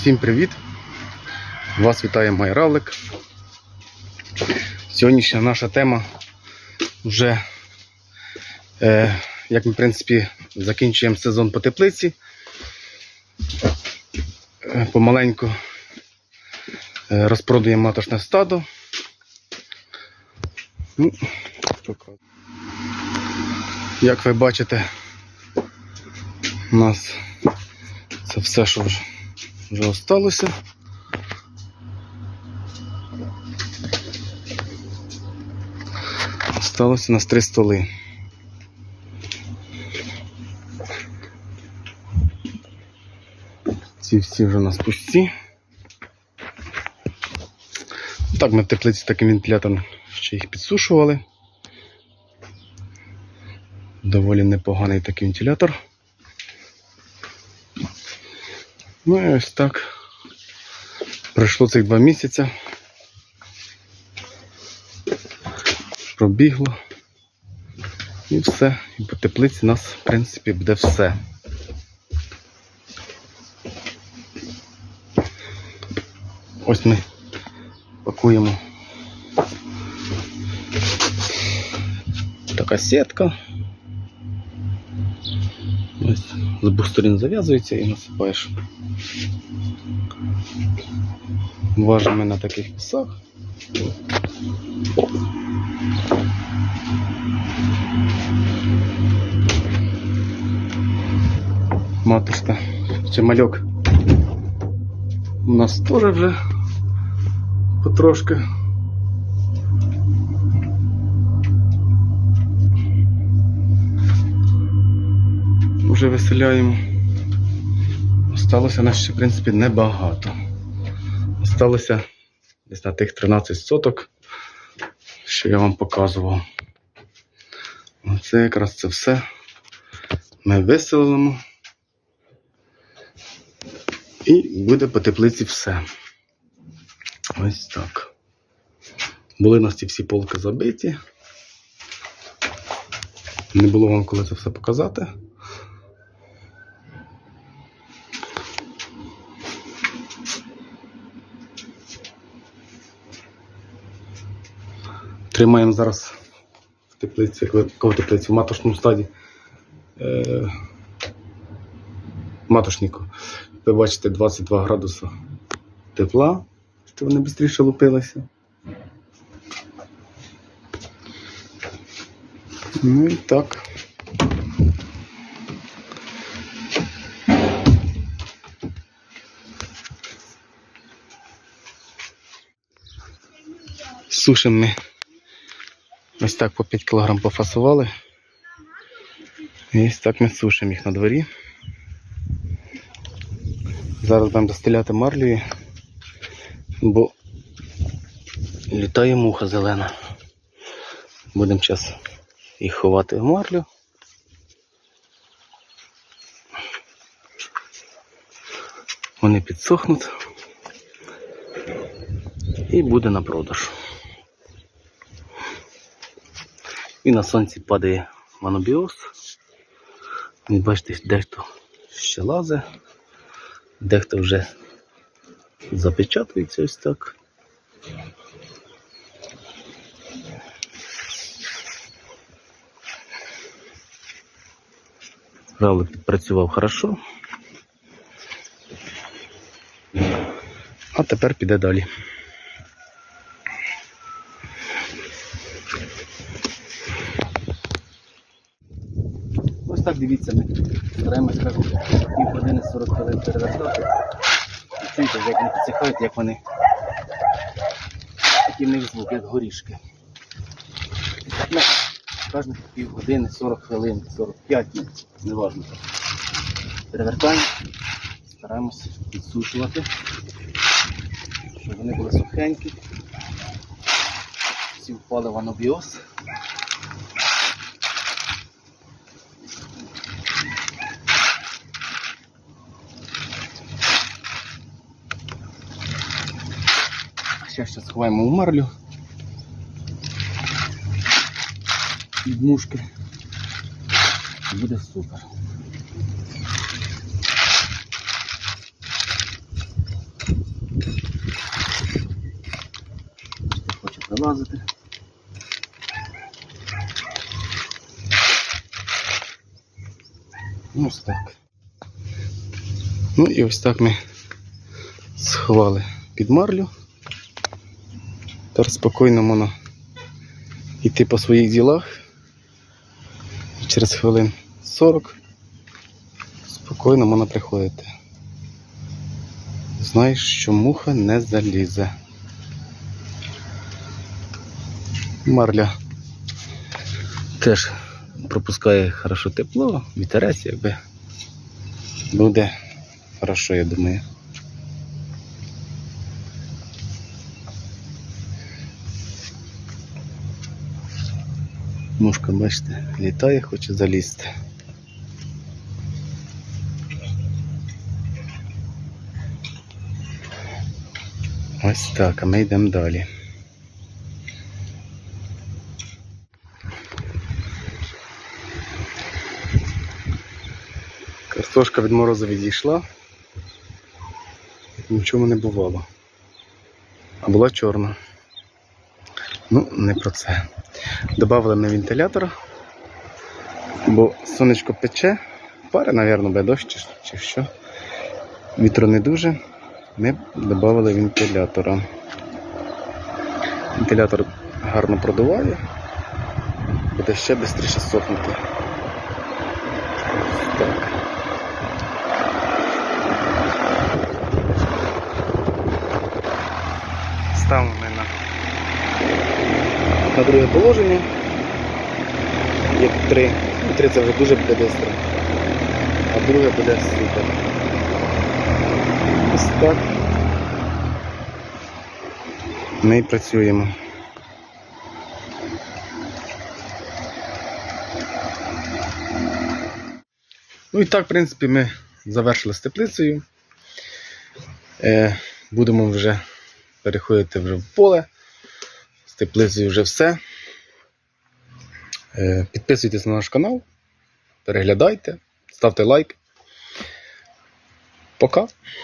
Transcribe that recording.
Всім привіт! Вас вітає Майравлик. Сьогоднішня наша тема вже, е, як ми в принципі закінчуємо сезон по теплиці. Е, помаленьку е, розпродаємо маточне стадо. Ну. Як ви бачите, у нас це все, що вже, вже осталося. Осталося у нас три столи. Ці всі вже у нас пусті. Так, ми в теплиці таким вентилятором ще їх підсушували. Доволі непоганий такий вентилятор. Ну і ось так. Пройшло цих два місяці. Пробігло. І все. І по теплиці у нас, в принципі, буде все. Ось ми пакуємо. Така сітка. Ось з двох зав'язується і насипаєш. Важимо на таких вісах. Матушка чи мальок. У нас теж вже потрошки. Вже виселяємо. Осталося нас ще, в принципі, небагато. Осталося десь на тих 13 соток, що я вам показував. Оце якраз це все ми виселимо. І буде по теплиці все. Ось так. Були у нас ці всі полки забиті. Не було вам коли це все показати. Тримаємо зараз в теплиці, в теплиці, в маточному стаді. Е. Ви бачите 22 градуси тепла, щоб вони швидше лупилися. Ну і так. Сушимо ми ось так по 5 кг пофасували. І ось так ми сушимо їх на дворі. Зараз будемо достеляти марлею, бо літає муха зелена. Будемо зараз їх ховати в марлю. Вони підсохнуть і буде на продаж. І на сонці падає монобіоз. Ви бачите, дехто ще лазе, дехто вже запечатується ось так. Равлик підпрацював хорошо. А тепер піде далі. Дивіться, ми стараємось кажу, пів години 40 хвилин перевертати. І чуєте, як вони підсихають, як вони такий в них звук, як горішки. Так кожних пів години, 40 хвилин, 45, ну, неважно. Перевертаємо, стараємось підсушувати, щоб вони були сухенькі. Всі впали в анобіоз. Ще ще сховаємо в марлю. Від мушки. Буде супер. Хоче прилазити. Ну, ось так. Ну і ось так ми сховали під марлю. Тепер спокійно можна йти по своїх ділах. І через хвилин 40 спокійно можна приходити. Знаєш, що муха не залізе. Марля теж пропускає хорошо тепло, вітерець якби буде хорошо, я думаю. Мушка, бачите, літає, хоче залізти. Ось так, а ми йдемо далі. Картошка від морозу відійшла. Нічого не бувало. А була чорна. Ну, не про це. Добавили ми вентилятор, бо сонечко пече, пари, мабуть, буде дощ чи, що. Вітру не дуже. Ми додали вентилятора. Вентилятор гарно продуває, буде ще швидше сохнути. Так. Ставимо на, на друге положення. Як три. Ну, три це вже дуже буде швидко. А друге буде супер. Ось так. Ми і працюємо. Ну і так, в принципі, ми завершили з теплицею. Е, будемо вже переходити вже в поле. Теплицею вже все. Е, підписуйтесь на наш канал, переглядайте, ставте лайк. Пока.